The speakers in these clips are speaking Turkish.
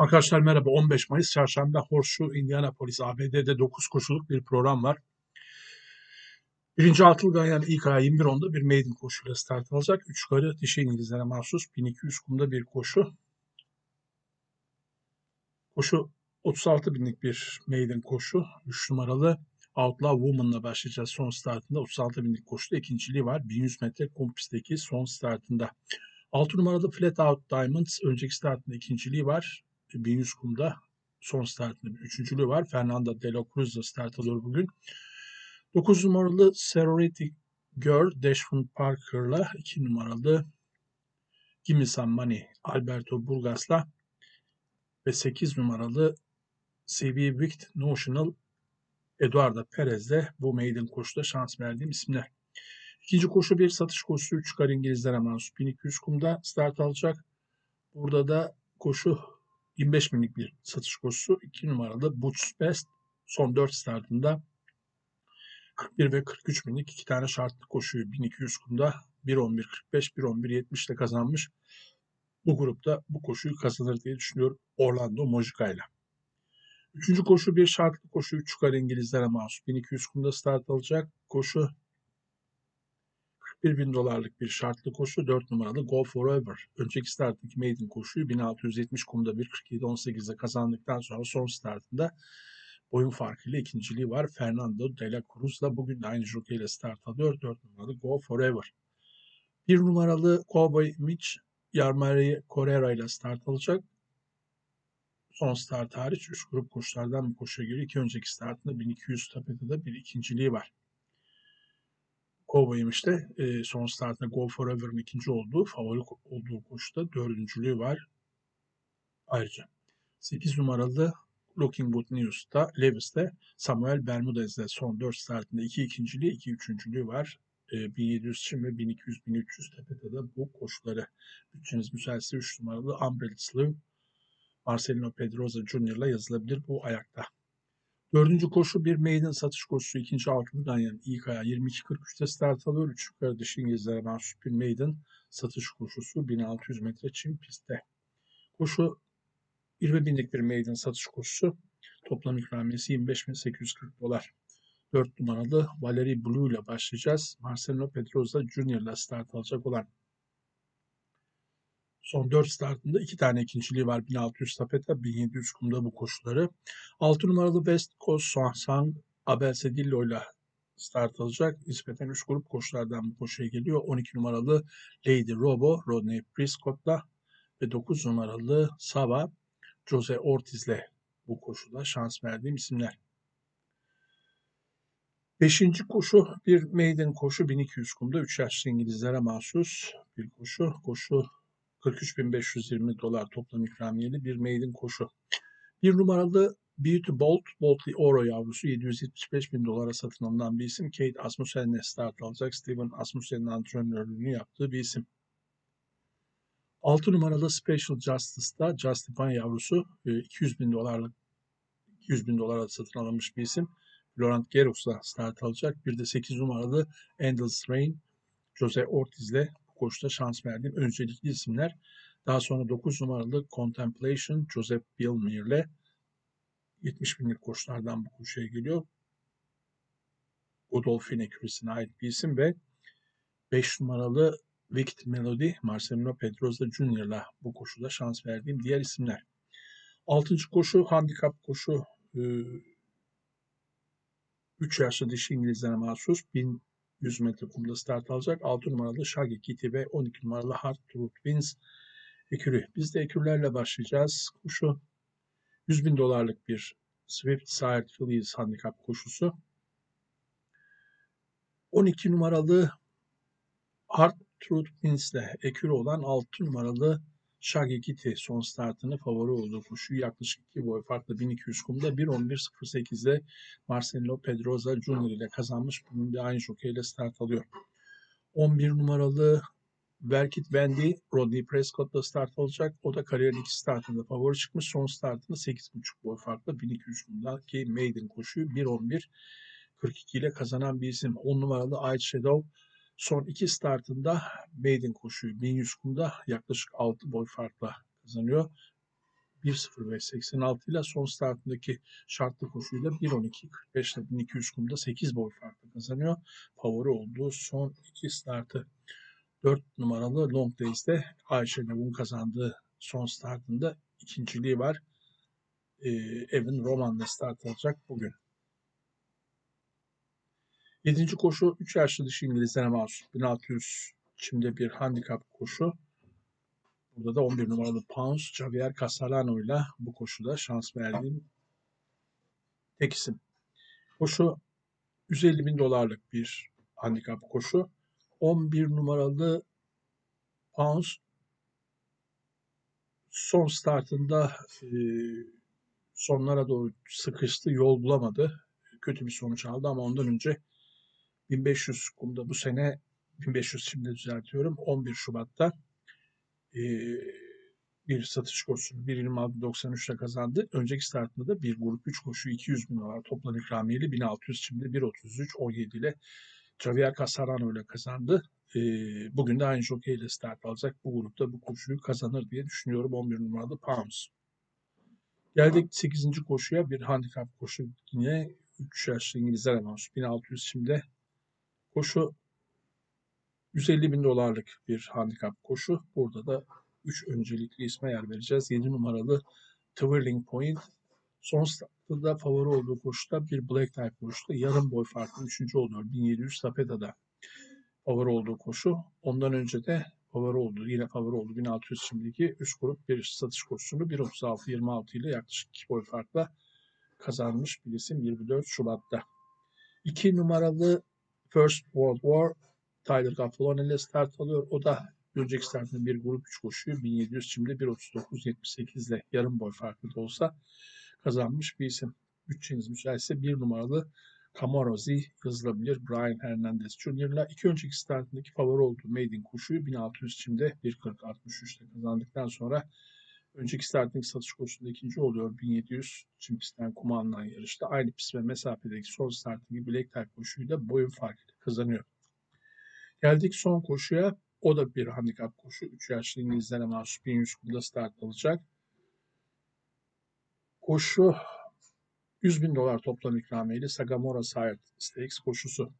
Arkadaşlar merhaba. 15 Mayıs Çarşamba Horseshoe Indianapolis ABD'de 9 koşuluk bir program var. Birinci altılı Ganyan ilk ay 21.10'da bir maiden koşuyla start alacak. Üç yukarı dişi İngilizlere mahsus 1200 kumda bir koşu. Koşu 36 binlik bir maiden koşu. 3 numaralı Outlaw Woman'la başlayacağız son startında. 36 binlik koşuda ikinciliği var. 1100 metre kum pistteki son startında. 6 numaralı Flat Out Diamonds önceki startında ikinciliği var. 1100 kumda son startında bir üçüncülüğü var. Fernanda de la Cruz da start alıyor bugün. 9 numaralı Sorority Girl Dashford Parker'la 2 numaralı Gimme Some Money Alberto Burgas'la ve 8 numaralı CV Wicked Notional Eduardo Perez'le bu maiden koşuda şans verdiğim isimler. İkinci koşu bir satış koşusu 3 çıkar İngilizlere mahsus 1200 kumda start alacak. Burada da koşu 25 binlik bir satış koşusu 2 numaralı Butch Best son 4 startında 41 ve 43 binlik iki tane şartlı koşuyu 1200 kumda 1.11.45 1.11.70 ile kazanmış. Bu grupta bu koşuyu kazanır diye düşünüyorum Orlando Mojica ile. Üçüncü koşu bir şartlı koşu 3 yukarı İngilizlere mahsus 1200 kumda start alacak. Koşu 41 bin dolarlık bir şartlı koşu 4 numaralı Go Forever. Önceki starttaki maiden koşuyu 1670 kumda 1.47.18'de kazandıktan sonra son startında boyun farkıyla ikinciliği var. Fernando de la Cruz'la bugün de aynı jockey ile start alıyor. 4 numaralı Go Forever. 1 numaralı Cowboy Mitch Yarmari Correra ile start alacak. Son start hariç 3 grup koşulardan bir koşuya göre iki önceki startında 1200 tapetede bir ikinciliği var. Cowboy'um işte e, son startında Go Forever'ın ikinci olduğu, favori olduğu koşuda dördüncülüğü var. Ayrıca 8 numaralı Looking Good News'ta, Lewis'te Samuel Bermudez'de son 4 startında 2 ikinciliği, 2 üçüncülüğü var. E, 1700 için ve 1200-1300 tepede de bu koşuları bütçeniz müsaitse 3 numaralı Umbrella Slew Marcelino Pedroza Jr. ile yazılabilir bu ayakta. Dördüncü koşu bir maiden satış koşusu. ikinci altılı ganyan ilk ayağı 22.43'te start alıyor. Üç yukarı dışı İngilizlere mahsus bir maiden satış koşusu 1600 metre çim pistte. Koşu 20 binlik bir maiden satış koşusu. Toplam ikramiyesi 25.840 dolar. 4 numaralı Valerie Blue ile başlayacağız. Marcelo Pedroza Jr. ile start alacak olan Son 4 startında 2 tane ikinciliği var. 1600 tapeta, 1700 kumda bu koşuları. 6 numaralı West Coast Sang Abel Sedillo ile start alacak. Nispeten 3 grup koşulardan bu koşuya geliyor. 12 numaralı Lady Robo, Rodney Prescott'la ve 9 numaralı Sava, Jose Ortiz'le bu koşuda şans verdiğim isimler. Beşinci koşu bir maiden koşu 1200 kumda 3 yaşlı İngilizlere mahsus bir koşu. Koşu 43.520 dolar toplam ikramiyeli bir maiden koşu. Bir numaralı Beauty Bolt, Boltly Oro yavrusu 775 bin dolara satın alınan bir isim. Kate Asmussen'le start alacak. Steven Asmussen'in antrenörlüğünü yaptığı bir isim. 6 numaralı Special Justice'da Justify yavrusu 200 e, bin dolarlık 200 bin dolara satın alınmış bir isim. Laurent Gerox'la start alacak. Bir de 8 numaralı Endless Rain Jose Ortiz'le koşuda şans verdiğim öncelikli isimler. Daha sonra 9 numaralı Contemplation Joseph Bilmir ile 70 binlik koşulardan bu koşuya geliyor. Godolphin ekürisine ait bir isim ve 5 numaralı Wicked Melody Marcelino Pedroza ile bu koşuda şans verdiğim diğer isimler. 6. koşu handikap koşu 3 yaşlı dişi İngilizlere mahsus 1000 100 metre kumda start alacak. 6 numaralı Shaggy Kitty ve 12 numaralı Hard Truth Wins ekürü. Biz de ekürlerle başlayacağız. Kuşu 100 bin dolarlık bir Swift Side Phillies handikap koşusu. 12 numaralı Hard Truth Wins ile ekürü olan 6 numaralı Shaggy Kitty son startını favori olduğu koşu yaklaşık 2 boy farklı 1200 kumda 1.11.08'de Marcelo Pedroza Jr. ile kazanmış. Bugün de aynı jockey start alıyor. 11 numaralı Verkit Wendy Rodney Prescott'la start alacak. O da kariyerin iki startında favori çıkmış. Son startını 8.5 boy farklı 1200 kumdaki maiden koşuyu 1.11.42 ile kazanan bir isim. 10 numaralı Ice Shadow Son iki startında maiden koşuyu 1100 kumda yaklaşık 6 boy farkla kazanıyor. 1.05.86 ile son startındaki şartlı koşuyla 1.12.45 ile 1200 kumda 8 boy farklı kazanıyor. Favori olduğu son iki startı 4 numaralı Long Days'te Ayşe Nevun kazandığı son startında ikinciliği var. Ee, Evan Roman'la start alacak bugün. Yedinci koşu 3 yaşlı dışı İngilizlere mahsus 1600 çimde bir handikap koşu. Burada da 11 numaralı Pounce Javier Castellano ile bu koşuda şans verdiğim tek isim. Koşu 150 bin dolarlık bir handikap koşu. 11 numaralı Pounce son startında e, sonlara doğru sıkıştı, yol bulamadı. Kötü bir sonuç aldı ama ondan önce 1500 kumda bu sene 1500 şimdi düzeltiyorum 11 Şubat'ta e, bir satış koşusunu 1.26.93'te kazandı. Önceki startında da bir grup 3 koşu 200 bin dolar toplam ikramiyeli 1600 şimdi 1.33 17 ile Javier Casarano ile kazandı. E, bugün de aynı jockey ile start alacak. Bu grupta bu koşuyu kazanır diye düşünüyorum 11 numaralı Pounds. Geldik 8. koşuya bir handikap koşu yine 3 yaşlı İngilizler anons 1600 şimdi koşu 150 bin dolarlık bir handikap koşu. Burada da 3 öncelikli isme yer vereceğiz. 7 numaralı Twirling Point. Son startta favori olduğu koşuda bir Black Type koşuda yarım boy farklı 3. oluyor. 1700 Tapeta'da favori olduğu koşu. Ondan önce de favori oldu. Yine favori oldu. 1600 şimdiki üst grup bir satış koşusunu 1.36-26 ile yaklaşık 2 boy farkla kazanmış bir isim 24 Şubat'ta. 2 numaralı First World War Tyler Gaffalone ile start alıyor. O da önceki startında bir grup 3 koşuyor. 1700 şimdi 1.39.78 ile yarım boy farklı da olsa kazanmış bir isim. Bütçeniz müsaitse bir numaralı Camarozi yazılabilir. Brian Hernandez Jr. ile iki önceki startındaki favori olduğu Maiden koşuyu 1600 çimde 1.40.63'te kazandıktan sonra önceki startındaki satış koşusunda ikinci oluyor. 1700 çim pistten kuma alınan yarışta aynı pist ve mesafedeki son startındaki Black Type koşuyla boyun farkıyla kazanıyor. Geldik son koşuya. O da bir handikap koşu. 3 yaşlı İngilizlere mahsus 1100 kumda start alacak. Koşu 100 bin dolar toplam ikramiyeli Sagamora Sire Stakes koşusu.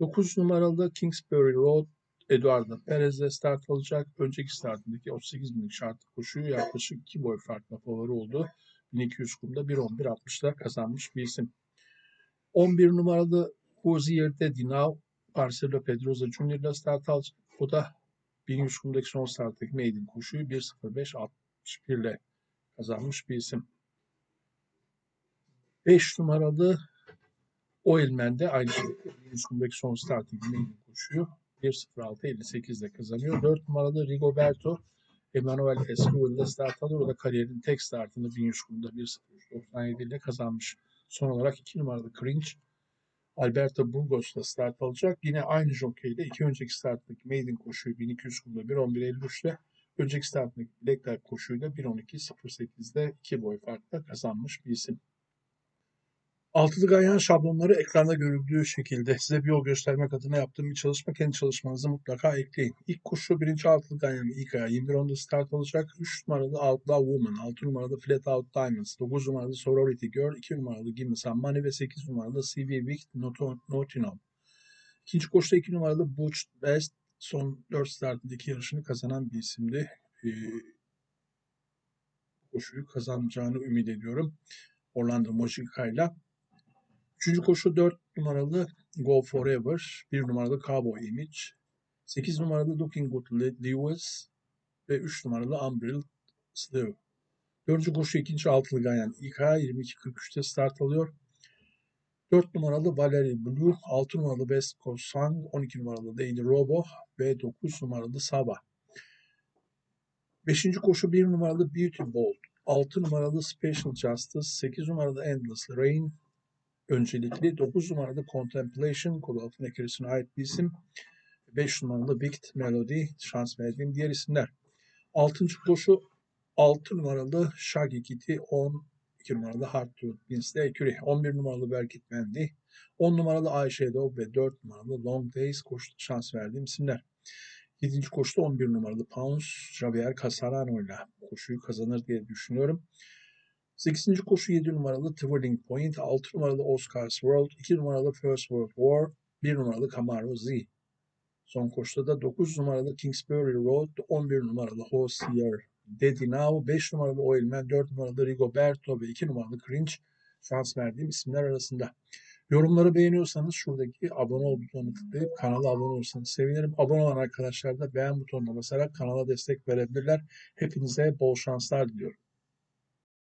9 numaralı Kingsbury Road Eduardo Perez'le start alacak. Önceki startındaki 38 binlik şartlı koşuyu yaklaşık 2 boy farkla favori oldu. 1200 kumda 1.11.60'da kazanmış bir isim. 11 numaralı Hozier de Dinao Marcelo Pedroza Jr. ile start alacak. O da 1100 kumdaki son starttaki maiden koşuyu 1.05.61 ile kazanmış bir isim. 5 numaralı Oilman de aynı şekilde 1100 kumdaki son starttaki maiden koşuyu 1.06.58 ile kazanıyor. 4 numaralı Rigoberto Emanuel Escobar ile start alıyor. O da kariyerinin tek startını 1100 kumda 1.03.97 ile kazanmış. Son olarak 2 numaralı Cringe Alberto Burgos'la start alacak. Yine aynı jockey'de iki önceki starttaki maiden koşuyu 1200 kumda 1.11.53'te önceki starttaki Black Type koşuyla 1.12.08'de 2 boy farkla kazanmış bir isim. Altılı ganyan şablonları ekranda görüldüğü şekilde size bir yol göstermek adına yaptığım bir çalışma. Kendi çalışmanızı mutlaka ekleyin. İlk koşu birinci altılı ganyan ilk ayağı 21.10'da start alacak. 3 numaralı Outlaw Woman, 6 numaralı Flat Out Diamonds, 9 numaralı Sorority Girl, 2 numaralı Gimme Some Money ve 8 numaralı CV Vict Nottingham. İkinci koşuda 2 numaralı Butch Best son 4 startındaki yarışını kazanan bir isimdi. Ee, koşuyu kazanacağını ümit ediyorum. Orlando Mojica ile. Üçüncü koşu 4 numaralı Go Forever, 1 numaralı Cowboy Image, 8 numaralı Looking Good Lewis ve 3 numaralı Umbrella Slew. Dördüncü koşu ikinci altılı Ganyan İK 22.43'te start alıyor. 4 numaralı Valerie Blue, 6 numaralı West Coast Sun, 12 numaralı Daily Robo ve 9 numaralı Saba. Beşinci koşu 1 numaralı Beauty Bold, 6 numaralı Special Justice, 8 numaralı Endless Rain, öncelikli 9 numaralı Contemplation kolu altındaki kirisine ait bir isim. 5 numaralı Vict Melody şans verdiğim diğer isimler. 6. koşu 6 numaralı Shaggy Kitty 10 2 numaralı to Vince Curie 11 numaralı Berkit Mendy 10 numaralı Eyeshadow ve 4 numaralı Long Days koşu şans verdiğim isimler. 7. koşuda 11 numaralı Pounce Javier Casarano ile koşuyu kazanır diye düşünüyorum. 8. koşu 7 numaralı Twirling Point, 6 numaralı Oscar's World, 2 numaralı First World War, 1 numaralı Camaro Z. Son koşuda da 9 numaralı Kingsbury Road, 11 numaralı Hosier Now, 5 numaralı Oilman, 4 numaralı Rigoberto ve 2 numaralı Cringe şans verdiğim isimler arasında. Yorumları beğeniyorsanız şuradaki abone ol butonuna tıklayıp kanala abone olursanız sevinirim. Abone olan arkadaşlar da beğen butonuna basarak kanala destek verebilirler. Hepinize bol şanslar diliyorum.